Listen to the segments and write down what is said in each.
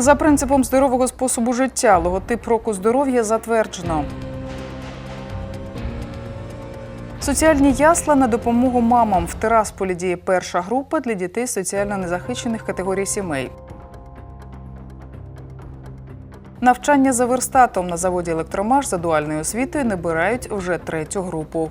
За принципом здорового способу життя логотип року здоров'я затверджено. Соціальні ясла на допомогу мамам в Тирасполі діє перша група для дітей соціально незахищених категорій сімей. Навчання за верстатом на заводі Електромаш за дуальною освітою набирають вже третю групу.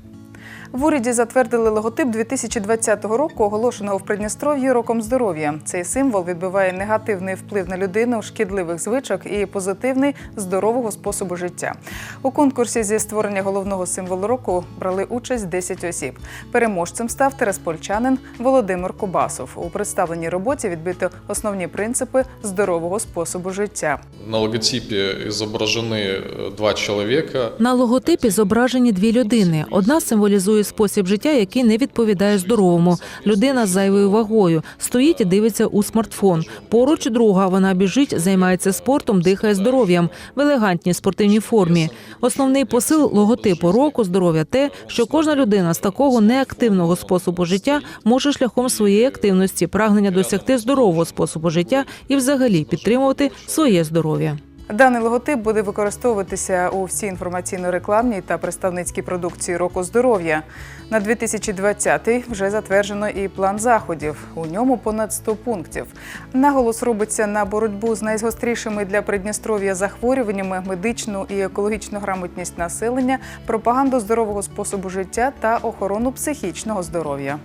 В уряді затвердили логотип 2020 року, оголошеного в Придністров'ї роком здоров'я. Цей символ відбиває негативний вплив на людину, шкідливих звичок і позитивний здорового способу життя. У конкурсі зі створення головного символу року брали участь 10 осіб. Переможцем став тераспольчанин Володимир Кубасов. У представленій роботі відбито основні принципи здорового способу життя. На логотипе изображены э, два человека. На логотипі зображені дві людини. Одна символізує спосіб життя, який не відповідає здоровому. Людина з зайвою вагою стоїть і дивиться у смартфон. Поруч друга вона біжить, займається спортом, дихає здоров'ям в елегантній спортивній формі. Основний посил логотипу року здоров'я те, що кожна людина з такого неактивного способу життя може шляхом своєї активності, прагнення досягти здорового способу життя і взагалі підтримувати своє здоров'я. Даний логотип буде використовуватися у всій інформаційно-рекламній та представницькій продукції року здоров'я. На 2020 вже затверджено і план заходів. У ньому понад 100 пунктів. Наголос робиться на боротьбу з найгострішими для Придністров'я захворюваннями, медичну і екологічну грамотність населення, пропаганду здорового способу життя та охорону психічного здоров'я.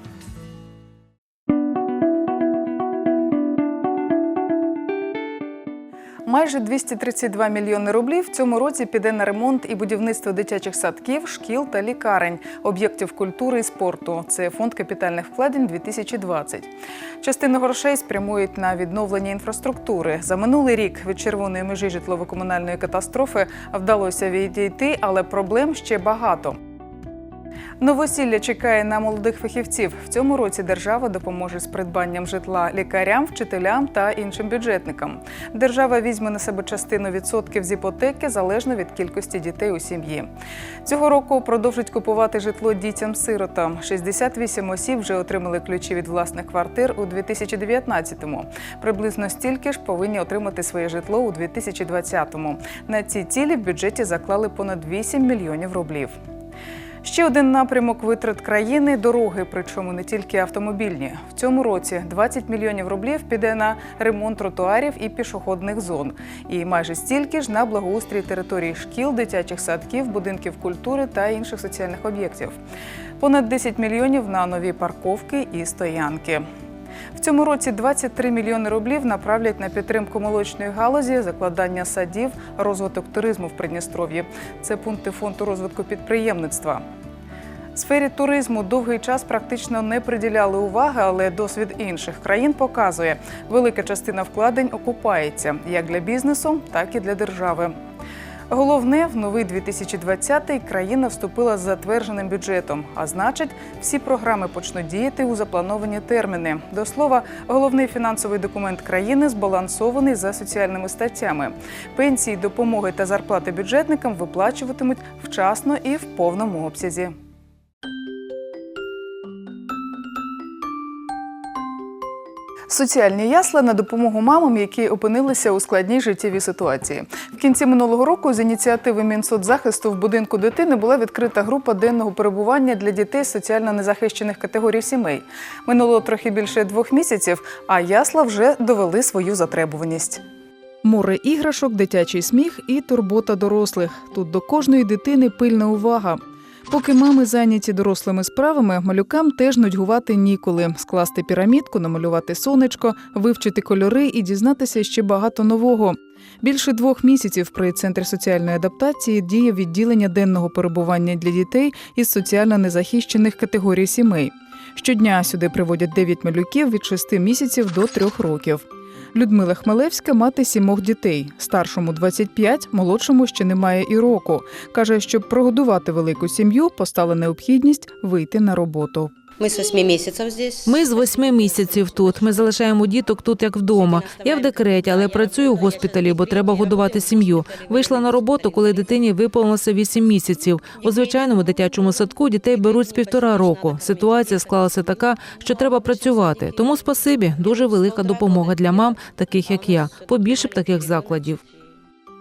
Майже 232 мільйони рублів в цьому році піде на ремонт і будівництво дитячих садків, шкіл та лікарень, об'єктів культури і спорту. Це фонд капітальних вкладень 2020. Частину грошей спрямують на відновлення інфраструктури. За минулий рік від червоної межі житлово-комунальної катастрофи вдалося відійти, але проблем ще багато. Новосілля чекає на молодих фахівців. В цьому році держава допоможе з придбанням житла лікарям, вчителям та іншим бюджетникам. Держава візьме на себе частину відсотків з іпотеки залежно від кількості дітей у сім'ї. Цього року продовжать купувати житло дітям-сиротам. 68 осіб вже отримали ключі від власних квартир у 2019-му. Приблизно стільки ж повинні отримати своє житло у 2020-му. На ці цілі в бюджеті заклали понад 8 мільйонів рублів. Ще один напрямок витрат країни дороги, причому не тільки автомобільні. В цьому році 20 мільйонів рублів піде на ремонт тротуарів і пішохідних зон, і майже стільки ж на благоустрій територій шкіл, дитячих садків, будинків культури та інших соціальних об'єктів. Понад 10 мільйонів на нові парковки і стоянки. В цьому році 23 мільйони рублів направлять на підтримку молочної галузі, закладання садів, розвиток туризму в Придністров'ї. Це пункти фонду розвитку підприємництва. Сфері туризму довгий час практично не приділяли уваги, але досвід інших країн показує, велика частина вкладень окупається як для бізнесу, так і для держави. Головне, в новий 2020-й країна вступила з затвердженим бюджетом. А значить, всі програми почнуть діяти у заплановані терміни. До слова, головний фінансовий документ країни збалансований за соціальними статтями. Пенсії, допомоги та зарплати бюджетникам виплачуватимуть вчасно і в повному обсязі. Соціальні ясла на допомогу мамам, які опинилися у складній життєвій ситуації. В кінці минулого року з ініціативи Мінсоцзахисту в будинку дитини була відкрита група денного перебування для дітей соціально незахищених категорій сімей. Минуло трохи більше двох місяців, а ясла вже довели свою затребуваність. Море іграшок, дитячий сміх і турбота дорослих. Тут до кожної дитини пильна увага. Поки мами зайняті дорослими справами, малюкам теж нудьгувати ніколи. Скласти пірамідку, намалювати сонечко, вивчити кольори і дізнатися ще багато нового. Більше двох місяців при центрі соціальної адаптації діє відділення денного перебування для дітей із соціально незахищених категорій сімей. Щодня сюди приводять 9 малюків від 6 місяців до 3 років. Людмила Хмелевська мати сімох дітей. Старшому 25, молодшому ще немає і року. Каже, щоб прогодувати велику сім'ю, постала необхідність вийти на роботу. Мы с 8 месяцев здесь. Ми з восьми місяців тут. Ми залишаємо діток тут, як вдома. Я в декреті, але працюю в госпіталі, бо треба годувати сім'ю. Вийшла на роботу, коли дитині виповнилося вісім місяців. У звичайному дитячому садку дітей беруть з півтора року. Ситуація склалася така, що треба працювати. Тому спасибі, дуже велика допомога для мам, таких як я. Побільше б таких закладів.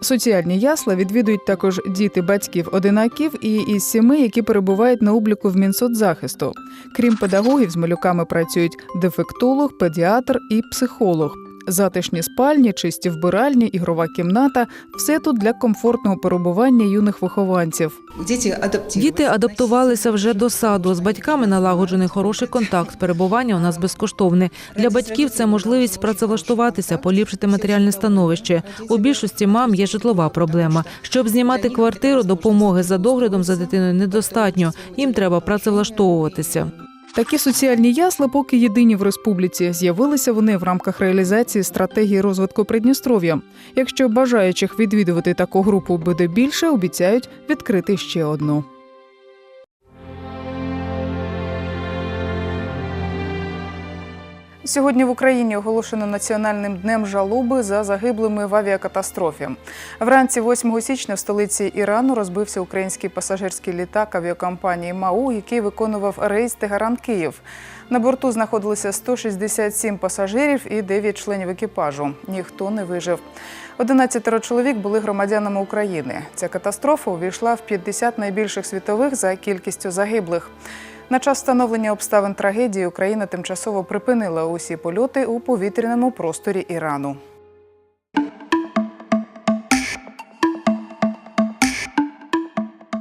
Соціальні ясла відвідують також діти батьків одинаків і із сіми, які перебувають на обліку в Мінсоцзахисту. Крім педагогів, з малюками працюють дефектолог, педіатр і психолог. Затишні спальні, чисті вбиральні, ігрова кімната все тут для комфортного перебування юних вихованців. Дети адаптировались. Діти адаптувалися вже до саду. З батьками налагоджений хороший контакт. Перебування у нас безкоштовне. Для батьків це можливість працевлаштуватися, поліпшити матеріальне становище. У більшості мам є житлова проблема. Щоб знімати квартиру, допомоги за доглядом за дитиною недостатньо. Їм треба працевлаштовуватися. Такі соціальні ясла поки єдині в республіці. З'явилися вони в рамках реалізації стратегії розвитку Придністров'я. Якщо бажаючих відвідувати таку групу буде більше, обіцяють відкрити ще одну. Сьогодні в Україні оголошено національним днем жалоби за загиблими в авіакатастрофі. Вранці 8 січня в столиці Ірану розбився український пасажирський літак авіакомпанії МАУ, який виконував рейс Тегаран-Київ. На борту знаходилося 167 пасажирів і 9 членів екіпажу. Ніхто не вижив. 11 чоловік були громадянами України. Ця катастрофа увійшла в 50 найбільших світових за кількістю загиблих. На час встановлення обставин трагедії Україна тимчасово припинила усі польоти у повітряному просторі Ірану.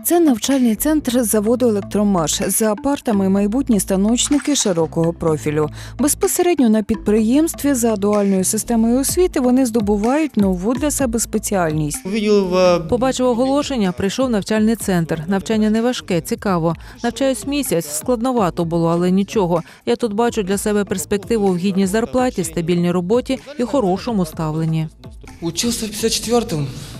Це навчальний центр заводу Електромаш. За партами майбутні станочники широкого профілю. Безпосередньо на підприємстві за дуальною системою освіти вони здобувають нову для себе спеціальність. Увидел Побачив оголошення, прийшов навчальний центр. Навчання не важке, цікаво. Навчаюсь місяць, складновато було, але нічого. Я тут бачу для себе перспективу в гідній зарплаті, стабільній роботі і хорошому ставленні. учился в 54-м машиностроительном лицее.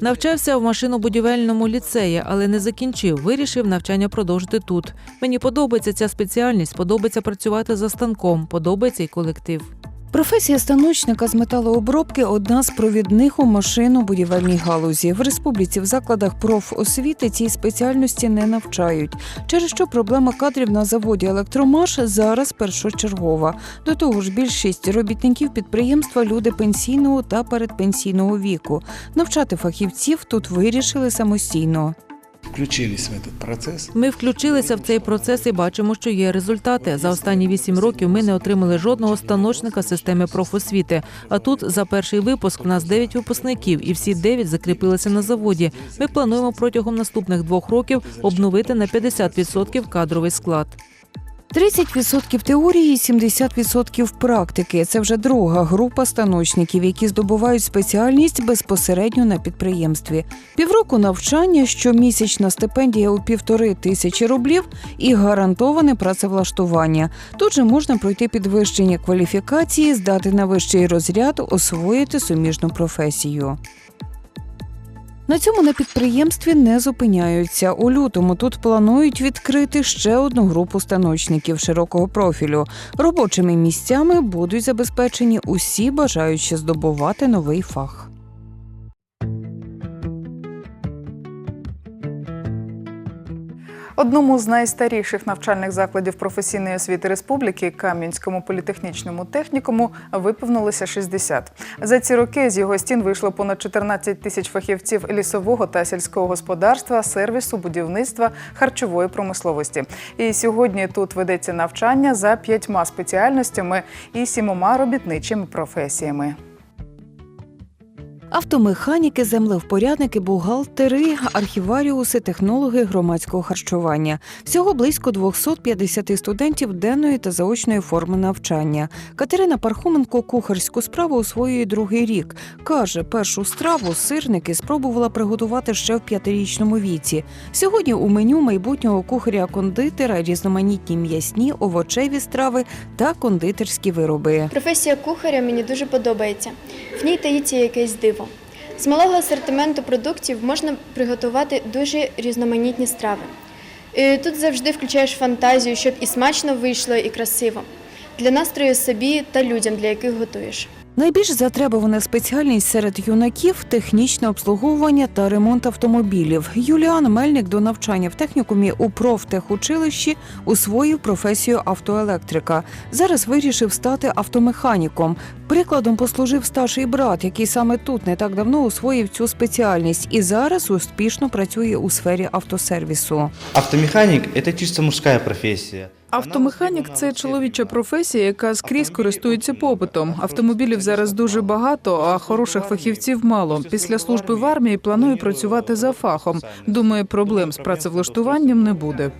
Навчався в машинобудівельному ліцеї, але не закінчив. Вирішив навчання продовжити тут. Мені подобається ця спеціальність, подобається працювати за станком, подобається й колектив. Професія станочника з металообробки одна з провідних у машинобудівельній галузі. В республіці в закладах профосвіти цій спеціальності не навчають, через що проблема кадрів на заводі Електромаш зараз першочергова. До того ж, більшість робітників підприємства люди пенсійного та передпенсійного віку. Навчати фахівців тут вирішили самостійно. Включились в этот процесс. Ми включилися в цей процес і бачимо, що є результати. За останні вісім років ми не отримали жодного станочника системи профосвіти. А тут за перший випуск в нас дев'ять випускників, і всі дев'ять закріпилися на заводі. Ми плануємо протягом наступних двох років обновити на 50% кадровий склад. 30% теорії, 70% практики. Це вже друга група станочників, які здобувають спеціальність безпосередньо на підприємстві. Півроку навчання, щомісячна стипендія у півтори тисячі рублів і гарантоване працевлаштування. Тут же можна пройти підвищення кваліфікації, здати на вищий розряд, освоїти суміжну професію. На цьому на підприємстві не зупиняються. У лютому тут планують відкрити ще одну групу станочників широкого профілю. Робочими місцями будуть забезпечені усі бажаючі здобувати новий фах. Одному з найстаріших навчальних закладів професійної освіти республіки Кам'янському політехнічному технікуму виповнилося 60. За ці роки з його стін вийшло понад 14 тисяч фахівців лісового та сільського господарства, сервісу, будівництва, харчової промисловості. І сьогодні тут ведеться навчання за п'ятьма спеціальностями і сімома робітничими професіями. Автомеханіки, землевпорядники, бухгалтери, архіваріуси, технологи громадського харчування. Всього близько 250 студентів денної та заочної форми навчання. Катерина Пархоменко кухарську справу освоює другий рік. Каже, першу страву сирники спробувала приготувати ще в п'ятирічному віці. Сьогодні у меню майбутнього кухаря-кондитера різноманітні м'ясні, овочеві страви та кондитерські вироби. Професія кухаря мені дуже подобається. В ній таїться якесь диво. З малого асортименту продуктів можна приготувати дуже різноманітні страви. Е, Тут завжди включаєш фантазію, щоб і смачно вийшло, і красиво. Для настрою собі та людям, для яких готуєш. Найбільш затребувана спеціальність серед юнаків технічне обслуговування та ремонт автомобілів. Юліан Мельник до навчання в технікумі у профтехучилищі усвоїв професію автоелектрика. Зараз вирішив стати автомеханіком. Прикладом послужив старший брат, який саме тут не так давно усвоїв цю спеціальність і зараз успішно працює у сфері автосервісу. Автомеханик – это чисто мужская профессия. Автомеханік це чоловіча професія, яка скрізь користується попитом. Автомобілів зараз дуже багато, а хороших фахівців мало. Після служби в армії планую працювати за фахом. Думаю, проблем з працевлаштуванням не буде.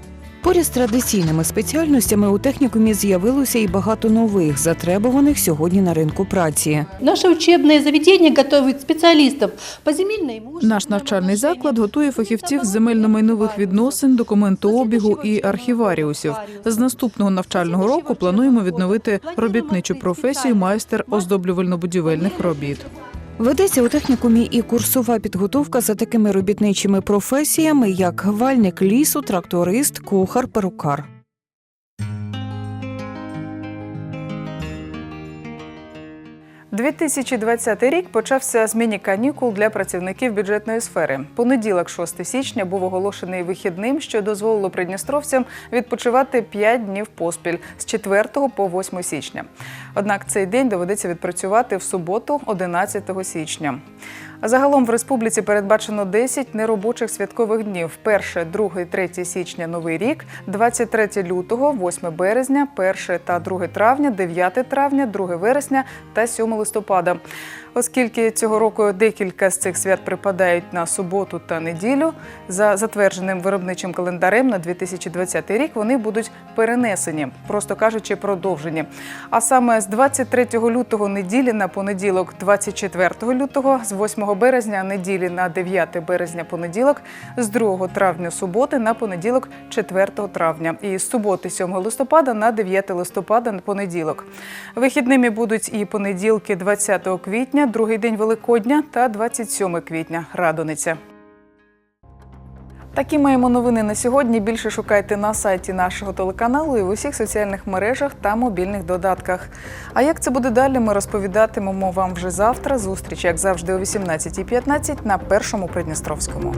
Поряд з традиційними спеціальностями у технікумі з'явилося і багато нових, затребуваних сьогодні на ринку праці. Наше учебное заведение готовит специалистов по имуществу. Наш навчальний заклад готує фахівців з земельно-майнових відносин, документообігу і архіваріусів. З наступного навчального року плануємо відновити робітничу професію майстер оздоблювально-будівельних робіт. Ведеться у технікумі і курсова підготовка за такими робітничими професіями, як гвальник лісу, тракторист, кухар, перукар. – 2020 рік почався з міні-канікул для працівників бюджетної сфери. Понеділок, 6 січня, був оголошений вихідним, що дозволило придністровцям відпочивати 5 днів поспіль з 4 по 8 січня. Однак цей день доведеться відпрацювати в суботу, 11 січня. Загалом в республіці передбачено 10 неробочих святкових днів: 1, 2, 3 січня Новий рік, 23 лютого, 8 березня, 1 та 2 травня, 9 травня, 2 вересня та 7 листопада. Оскільки цього року декілька з цих свят припадають на суботу та неділю, за затвердженим виробничим календарем на 2020 рік вони будуть перенесені, просто кажучи, продовжені. А саме з 23 лютого неділі на понеділок, 24 лютого, з 8 березня неділі на 9 березня понеділок, з 2 травня суботи на понеділок 4 травня і з суботи 7 листопада на 9 листопада на понеділок. Вихідними будуть і понеділки 20 квітня, другий день Великодня та 27 квітня Радониця. Такі маємо новини на сьогодні. Більше шукайте на сайті нашого телеканалу і в усіх соціальних мережах та мобільних додатках. А як це буде далі, ми розповідатимемо вам вже завтра. Зустріч, як завжди, о 18.15 на першому Придністровському.